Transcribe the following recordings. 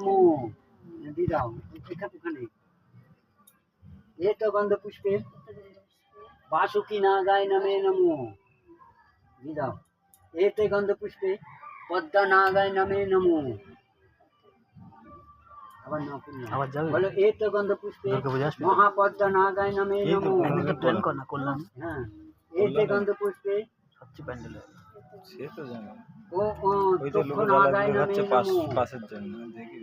নমো দি দাও এখানে ওখানে এ তো গন্ধ পুষ্পে বাসুকি নাগায় নমে নমো দি দাও এতে গন্ধ পুষ্পে পদ্মা নাগায় নমে নমো আবার না করলাম। আবার যাবে বলো এতে গন্ধ পুষ্পে দুর্গা পূজা আসবে মহাপদ্মা নাগায় নমে নমো একদিন তো প্ল্যান কর না করলাম হ্যাঁ এতে গন্ধ পুষ্পে সবচেয়ে প্যান্ডেল সে তো জানো ও ও ওই তো লোক নাগায় হচ্ছে জন্য দেখি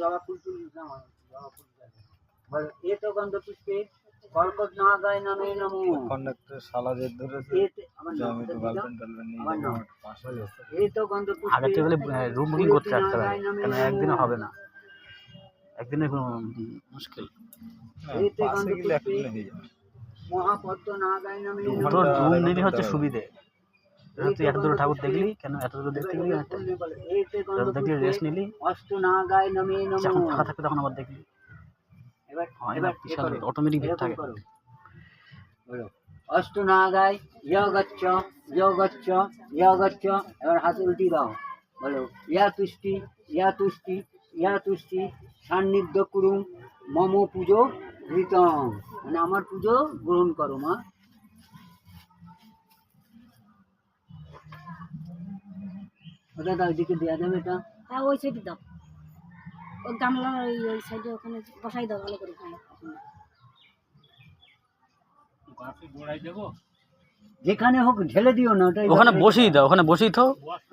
জবা ফুল না জবা ফুল লাগে। এ তো গন্ধ পুষ্পে কর্কট নাগায় নমে নমো কন্ডাক্টর সালাদের ধরেছে এতে আমার যে আমি তো গার্লফ্রেন্ড টার্লফ্রেন্ড নিয়ে আমার যাব নাম। আমার পাশে এ তো গন্ধ পুষ্পে আগে থেকে রুম বুকিং করতে আসতে হবে কেন একদিনে হবে না। একদিনে কোনো মুশকিল। গন্ধ পুষ্পে একদিনে হয়ে মহাপদ্ম নাগায় নমে রুম নিলে হচ্ছে সুবিধে। তুই এত দূরে ঠাকুর দেখলি? কেন এত দূরে দেখতে গেলি দেখলি রেস্ট নিলি? যখন ফাঁকা থাকবে তখন আবার দেখলি। হয় না বিশাল অটোমেটিক ভিড় থাকে। অষ্ট নাগায় ইয় গচ্ছ ইয় গচ্ছ ইয় গচ্ছ এবার হাত উল্টি দাও। বলো ইয়া তুষ্টি ইয়া তুষ্টি ইয়া তুষ্টি সান্নিধ্য কুরুম মম পুজো ঘৃতম। মানে আমার পুজো গ্রহণ করো মা। ওটা দাও এদিকে দেওয়া যাবে এটা। হ্যাঁ ওই সাইডে দাও। ওই গামলা ওই ওই সাইডে ওখানে বসাই দাও ভালো করে। হ্যাঁ যেখানে হোক ঢেলে দিও না ওটা ওখানে বসেই দাও ওখানে বসেই তো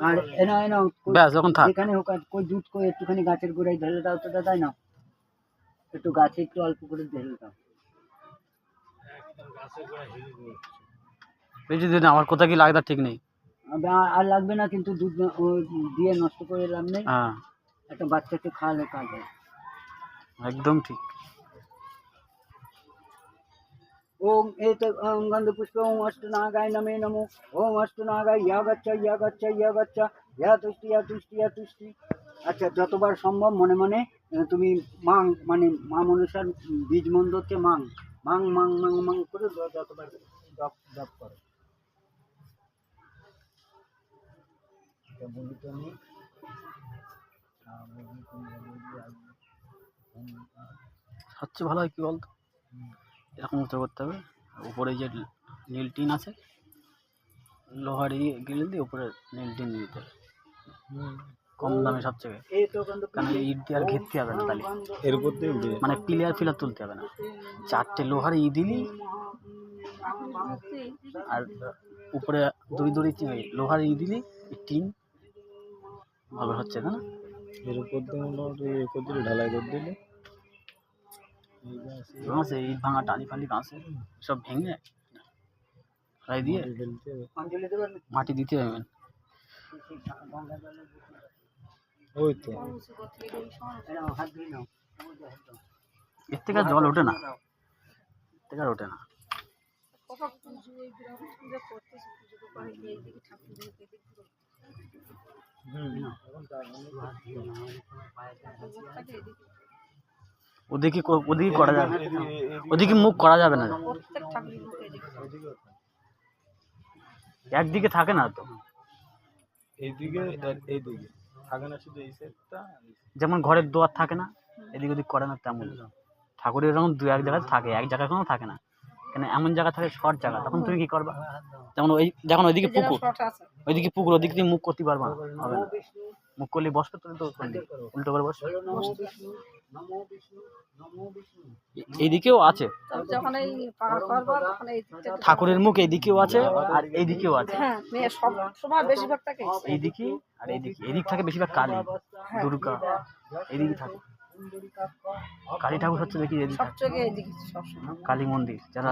আর এনা এনা ব্যাস ওখানে থাক। যেখানে হোক আর কই দুধ কই একটুখানি গাছের গোড়ায় ঢেলে দাও তো দাদাই না একটু গাছে একটু অল্প করে ঢেলে দাও। বেশি দিন আমার কোথায় কি লাগবে ঠিক নেই। আর- লাগবে না কিন্তু দুধ দিয়ে নষ্ট করে লাভ নেই। হ্যাঁ। একটা বাচ্চাকে খাওয়ালে কাজ হয়। একদম ঠিক। ওম এত গন্ধ পুষ্প ওম অষ্ট নাগায় নমে নমো। ওম অষ্ট নাগায় ইয়া গচ্ছ ইয়া গচ্ছ ইয়া গচ্ছ ইয়া তুষ্টি ইয়া তুষ্টি ইয়া তুষ্টি। আচ্ছা যতবার সম্ভব মনে মনে তুমি মাং মানে মা মনসার বীজ মন্দ হচ্ছে মাং। মাং মাং মাং মাং করে যতবার জপ জপ করো। এটা বলি তো আমি। আগে। সবচেয়ে ভালো হয় কি বলতো? এরকম উত্তর করতে হবে। উপরে যে নীল টিন আছে লোহার ইয়ে গিলে দিয়ে উপরে নীল টিন দিতে হবে। কম দামে সবচেয়ে এই তো গন্ধ কারণ ইট দিয়ে আর ঘিরতে হবে না তাহলে? এর উপর দিয়ে মানে পিলার ফিলার তুলতে হবে না। চারটে লোহার ই দিলি আর উপরে দড়ি দড়ি লোহার ই দিলি টিন ভালো হচ্ছে না? এর উপর দিয়ে মোটামুটি এ করে দিলে ঢালাই করে দিলে বাঁশে ইট ভাঙা টালি ফালি বাঁশে সব ভেঙে ফেলাই দিয়ে মাটি দিতে হবে ওই তো। এর থেকে আর জল ওঠে না। এর থেকে আর ওঠে না। ওদিকে করা যাবে। ওদিকে মুখ করা যাবে না। একদিকে থাকে না তো। এইদিকে এইদিকে। থাকে না শুধু এই সেটটা যেমন ঘরের দোয়ার থাকে না এদিক ওদিক করে না তেমন। ঠাকুরের এরকম দু এক জায়গায় থাকে এক জায়গায় কোনো থাকে না। কেন এমন জায়গা থাকে শর্ট জায়গা তখন তুমি কি করবা? যেমন ওই যখন ওইদিকে পুকুর। ওইদিকে পুকুর ওদিক দিয়ে মুখ করতে পারবা হবে না। মুখ করলে বসবে তুমি তো উল্টো করে। বসবে। এইদিকেও আছে। ঠাকুরের মুখ এইদিকেও আছে আর এইদিকেও আছে। হ্যাঁ এইদিকে আর এইদিকে। এদিক থাকে বেশিরভাগ কালী দুর্গা। এইদিকে থাকে। কালী ঠাকুর হচ্ছে দেখি এদিকে। কালী মন্দির যারা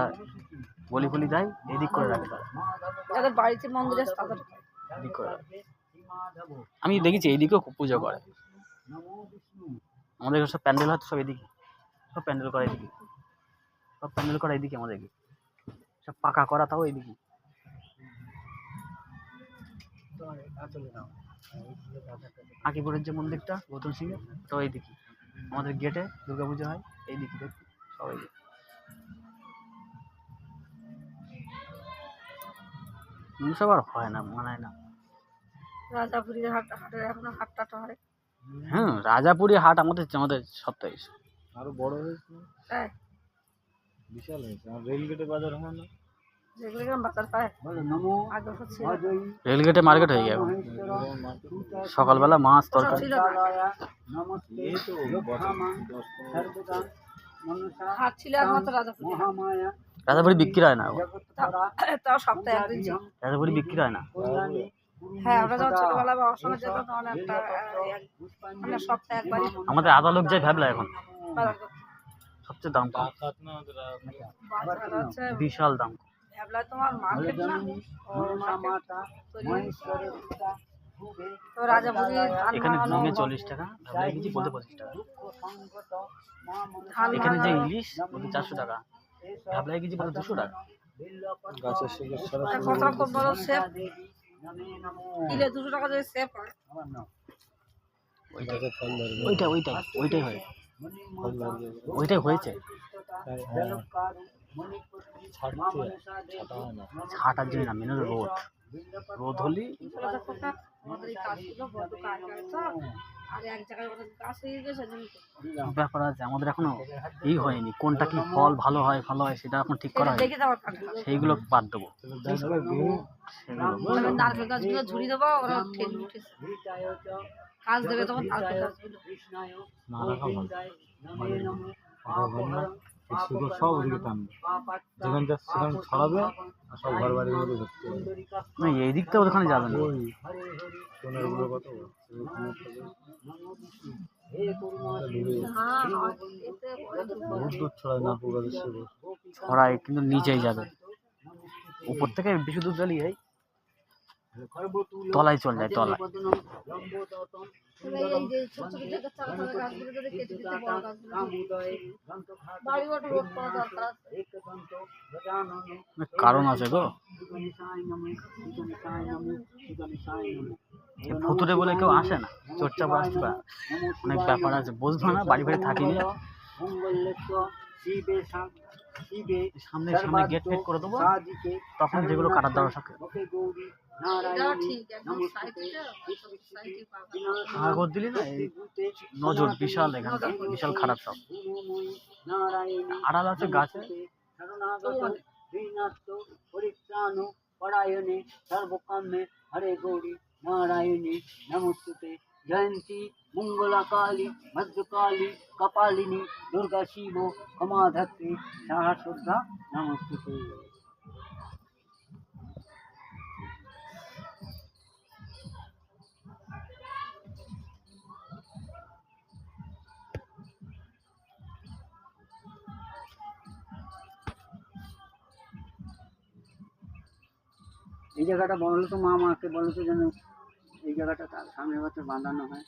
বলি ফলি দেয় এদিক করে রাখে তারা। যাদের বাড়িতে মন্দির আছে তাদের এদিক করে রাখে। আমি দেখেছি এইদিকেও খুব পুজো করে। আমাদের সব প্যান্ডেল হচ্ছে সব এদিকে। সব প্যান্ডেল করা এদিকে। সব প্যান্ডেল করা এদিকে আমাদেরকে সব পাকা করা তাও এদিকে। আকিপুরের যে মন্দিরটা গৌতম সিংয়ের ওটাও এইদিকে আমাদের গেটে দুর্গা পুজো হয় এইদিকে দেখি সব এইদিকে সব আর হয় না মানায় না। রাজাপুরীর হাট হাটের এখনও হাট টাট হয়। হ্যাঁ রাজাপুরি হাট আমাদের আমাদের সপ্তাহে আরও বড় হয়েছে? না? বিশাল হয়েছে আর রেলগেটে বাজার হয় না? রেলগেটে মার্কেট হয়ে গেছে এখন। সকালবেলা মাছ তরকারি। রাজাপুর বিক্রি হয় না। রাজাপুরি বিক্রি হয় না। হ্যাঁ আমাদের আদা লোক যায় ভাবলা এখন। সবচেয়ে দাম কম। বিশাল দাম কম। তোমার মার্কেট না? তো ধান এখানে ঝিঙে চল্লিশ টাকা ভাবলা কেজি বলতে পঁচিশ টাকা। এখানে যে ইলিশ বলতে চারশো টাকা। ভাবলা কেজি বলতে দুশো টাকা? গাছের শিকড় ছাড়া আর কত রকম বড় দেবী কিলো দুশো টাকা যদি সেপ হয়। আমার ফল ধরবে ওইটা ওইটাই ওইটাই হয়। ওইটাই হয়েছে। হ্যাঁ হয় ছাটার জন্য না মেন রোদ রোদ হলি হয়ে। ব্যাপার আছে আমাদের এখনও এই হয়নি কোনটা কি ফল ভালো হয় ভালো হয় সেটা এখন ঠিক করা হয়। সেইগুলো বাদ দেবো দেখবে বিহু সেগুলো আমি নারকেল গাছগুলো ঝুড়ি দেবো ওরা কাজ দেবে তখন নারকেল গাছগুলো না শিকড় সব ওদিকে টানবে। যেখানে যা সেখানে ছড়াবে আর সব ঘর বাড়ির মধ্যে ঢুকতে না এই দিক থেকে ওখানে যাবে না। ওই সোনারগুলো কত? হ্যাঁ হ্যাঁ, বহুত দূর ছড়ায় নারকেল গাছের শিকড় ছড়ায় কিন্তু নিচেই যাবে। উপর থেকে বেশি দূর জ্বালিয়ে তলায় চলে যায় তলায়। কারণ আছে গো। এই ভুতুরে বলে কেউ আসে না চর্চা পারে। অনেক ব্যাপার আছে বুঝব না বাড়ি বাড়ি থাকি নিয়ে শিবে শিবে সামনে সামনে গেট ফেট করে দেবো। তখন যেগুলো কাটার আগর দিলি না? নজর বিশাল এখানে বিশাল খারাপ সব। আড়াল আছে গাছে পরায়ণে সর্বকাম্যে। হরে গৌরী নারায়ণী নমস্তুতে। জয়ন্তী মঙ্গলাকালী ভদ্রকালী কপালিনী দুর্গা শিব ক্ষমাধাত্রী সহস্রদ্ধা নমস্তুতে এই জায়গাটা বলো তো মা, মাকে বলো তো যেন জায়গাটা তার সামনের বছর বাঁধানো হয়।